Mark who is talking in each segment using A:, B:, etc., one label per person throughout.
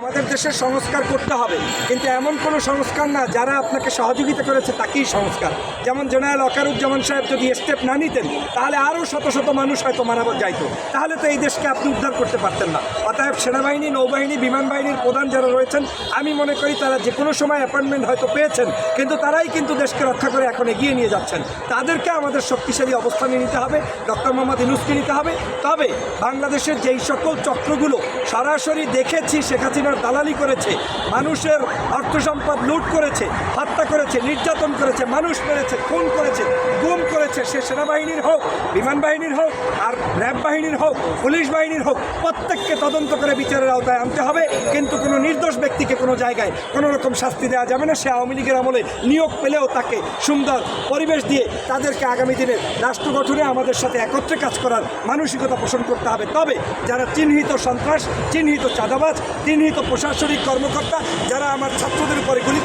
A: আমাদের দেশের সংস্কার করতে হবে। কিন্তু এমন কোনো সংস্কার না, যারা আপনাকে সহযোগিতা করেছে তাকেই সংস্কার। যেমন জেনারেল অকারুজ্জামান সাহেব যদি স্টেপ না নিতেন, তাহলে আরও শত শত মানুষ হয়তো মারা যাইতো। তাহলে তো এই দেশকে আপনি উদ্ধার করতে পারতেন না। অতএব সেনাবাহিনী, নৌবাহিনী, বিমান বাহিনীর প্রধান যারা রয়েছেন, আমি মনে করি তারা যে কোনো সময় অ্যাপয়েন্টমেন্ট হয়তো পেয়েছেন, কিন্তু তারাই কিন্তু দেশকে রক্ষা করে এখন এগিয়ে নিয়ে যাচ্ছেন। তাদেরকে আমাদের শক্তিশালী অবস্থানে নিতে হবে, ডক্টর মোহাম্মদ ইনুসকে নিতে হবে। তবে বাংলাদেশের যেই সকল চক্রগুলো সরাসরি দেখেছি, শেখ হাসিনার দালালি করেছে, মানুষের অর্থ সম্পদ লুট করেছে, হত্যা করেছে, নির্যাতন করেছে, মানুষ মেরেছে, খুন করেছে করেছে সে সেনাবাহিনীর হোক, বিমান বাহিনীর হোক, আর র্যাব বাহিনীর হোক, পুলিশ বাহিনীর হোক, প্রত্যেককে তদন্ত করে বিচারের আওতায় আনতে হবে। কিন্তু কোনো নির্দোষ ব্যক্তিকে কোনো জায়গায় কোনো রকম শাস্তি দেওয়া যাবে না। সে আওয়ামী লীগের আমলে নিয়োগ পেলেও তাকে সুন্দর পরিবেশ দিয়ে তাদেরকে আগামী দিনে রাষ্ট্র গঠনে আমাদের সাথে একত্রে কাজ করার মানসিকতা পোষণ করতে হবে। তবে যারা চিহ্নিত সন্ত্রাস, চিহ্নিত চাঁদাবাজ, চিহ্নিত প্রশাসনিক কর্মকর্তা, যারা আমার ছাত্রদের উপরে গুলি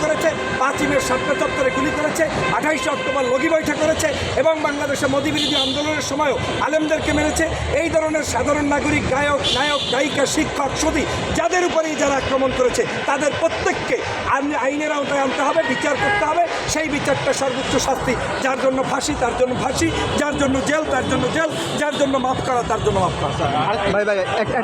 A: পাঁচিমের সাতটা চত্বরে গুলি করেছে আঠাইশে অক্টোবর লগি বৈঠক করেছে এবং বাংলাদেশে মোদী বিরোধী আন্দোলনের সময়ও আলেমদেরকে মেরেছে এই ধরনের সাধারণ নাগরিক গায়ক নায়ক গায়িকা শিক্ষক সদি যাদের উপরেই যারা আক্রমণ করেছে তাদের প্রত্যেককে আইন- আইনের আওতায় আনতে হবে বিচার করতে হবে সেই বিচারটা সর্বোচ্চ শাস্তি যার জন্য ফাঁসি তার জন্য ফাঁসি যার জন্য জেল তার জন্য জেল যার জন্য মাফ করা তার জন্য মাফ করা
B: ভাই ভাই একটা